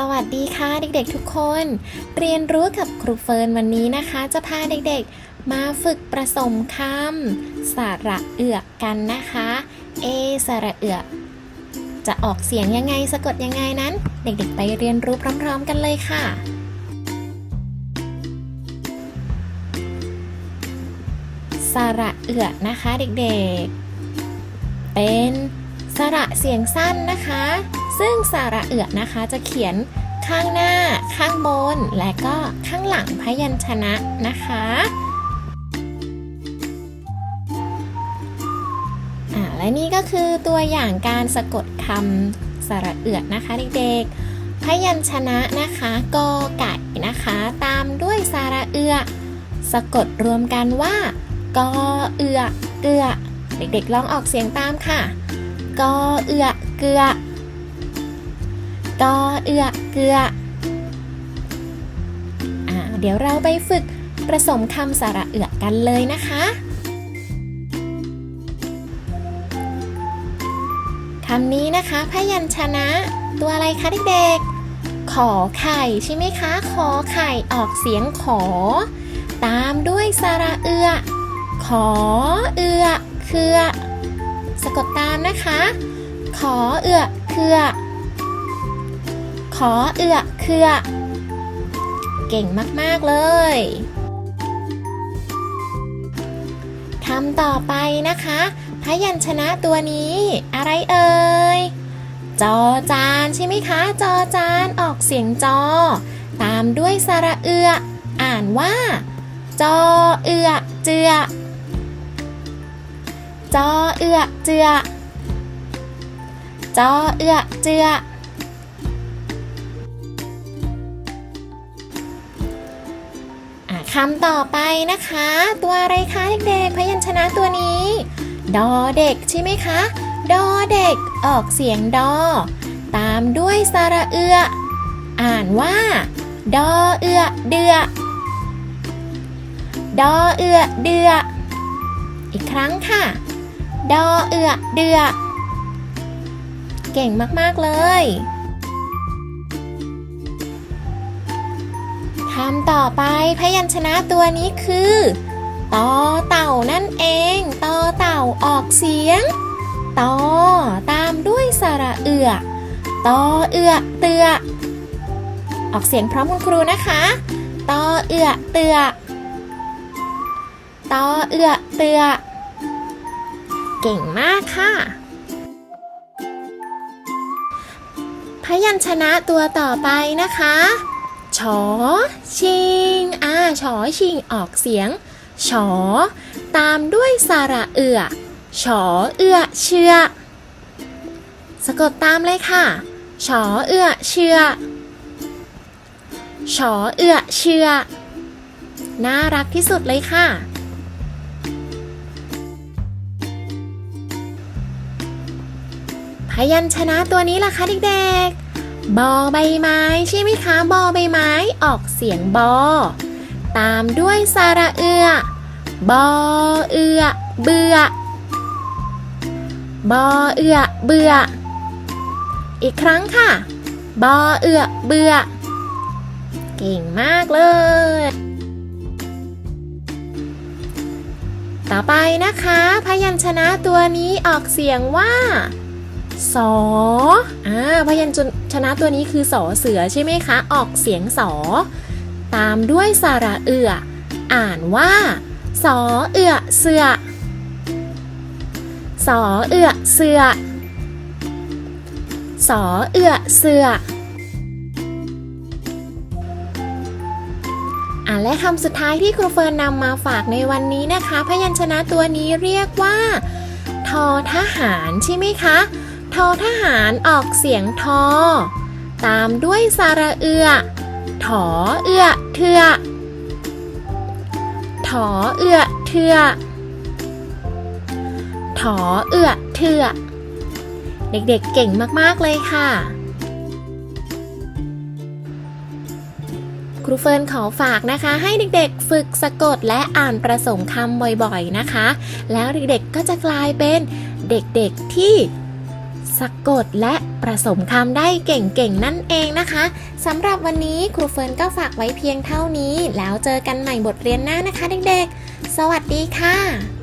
สวัสดีค่ะเด็กๆทุกคน เรียนรู้กับครูเฟิร์นวันนี้นะคะ จะพาเด็กๆ มาฝึกผสมคำสระเอือกกันนะคะ เอสระเอือก จะออกเสียงยังไงสะกดยังไงนั้น เด็กๆ ไปเรียนรู้พร้อมๆกันเลยค่ะ สระเอือกนะคะเด็กๆ เป็นสระเสียงสั้นนะคะ ซึ่งสาระเอือนะคะจะเขียนข้างหน้า ข้างบน และก็ข้างหลังพยัญชนะนะคะอ่าและนี่ก็คือตัวอย่างการสะกดคำสระเอือกนะคะเด็กๆ พยัญชนะนะคะกอไก่นะคะ ตามด้วยสระเอือสะกดรวมกันว่ากอเอือเกลือ เด็กๆลองออกเสียงตามค่ะกอเอือเกลือ กอเอือกเกืออ่าเดี๋ยวเราไปฝึกผสมคำสระเอือกกันเลยนะคะคำนี้นะคะพยัญชนะตัวอะไรคะเด็กๆ ขอไข่ใช่ไหมคะ ขอไข่ออกเสียงขอ ตามด้วยสระเอือ ขอเอือ เคือ สะกดตามนะคะ ขอเอือ เคือ ขอเอือเคือ เก่งมาก ๆ เลยคำต่อไปนะคะ พยัญชนะตัวนี้ อะไรเอ่ย จอจานใช่ไหมคะ จอจานออกเสียงจอ ตามด้วยสระเอือ อ่านว่า จอเอือเจือ จอเอือเจือ จอเอือเจือ คำต่อไปนะคะ ตัวอะไรคะเด็กๆพยัญชนะตัวนี้ ดอเด็กใช่ไหมคะ ดอเด็กออกเสียงดอ ตามด้วยสระเอือ อ่านว่า ดอเอือเดือ ดอเอือเดือ อีกครั้งค่ะ ดอเอือเดือ เก่งมาก ๆ เลย คำต่อไปพยัญชนะตัวนี้คือตอเต่านั่นเองตอเต่าออกเสียงตอตามด้วยสระเอือตอเอือเตือออกเสียงพร้อมคุณครูนะคะตอเอือเตือตอเอือเตือเก่งมากค่ะ พยัญชนะตัวต่อไปนะคะ ชอชิงอ่าชอชิงออกเสียงชอตามด้วยสระเอือชอเอือเชื่อ สะกดตามเลยค่ะชอเอือเชื่อชอเอือเชื่อ น่ารักที่สุดเลยค่ะ พยัญชนะตัวนี้ล่ะคะเด็กๆ บอใบไม้ใช่ไหมคะบอใบไม้ออกเสียงบอ ตามด้วยสระเอือบอเอือเบื่อบอเอือเบื่อ อีกครั้งค่ะ บอเอือเบื่อ เก่งมากเลย ต่อไปนะคะ พยัญชนะตัวนี้ออกเสียงว่า สออ่าพยัญชนะตัวนี้คือสอเสือใช่ไหมคะ ออกเสียงสอ ตามด้วยสระเอือ อ่านว่า สอเอือเสือสอเอือเสือสอเอือเสืออ่าและคำสุดท้ายที่ครูเฟิร์นนำมาฝากในวันนี้นะคะ พยัญชนะตัวนี้เรียกว่า ทอทหารใช่ไหมคะ ทอทหารออกเสียงทอ ตามด้วยสระเอือ ถอเอือเทือถอเอือเทือถอเอือเทือเด็กๆเก่งมากๆเลยค่ะ ครูเฟิร์นขอฝากนะคะ ให้เด็กๆ ฝึกสะกดและอ่านประสมคำบ่อยๆนะคะ แล้วเด็กๆก็จะกลายเป็นเด็กๆที่ สะกดและประสมคำได้เก่งๆ นั่นเองนะคะสำหรับวันนี้ครูเฟิร์นก็ฝากไว้เพียงเท่านี้ แล้วเจอกันใหม่บทเรียนหน้านะคะเด็กๆ สวัสดีค่ะ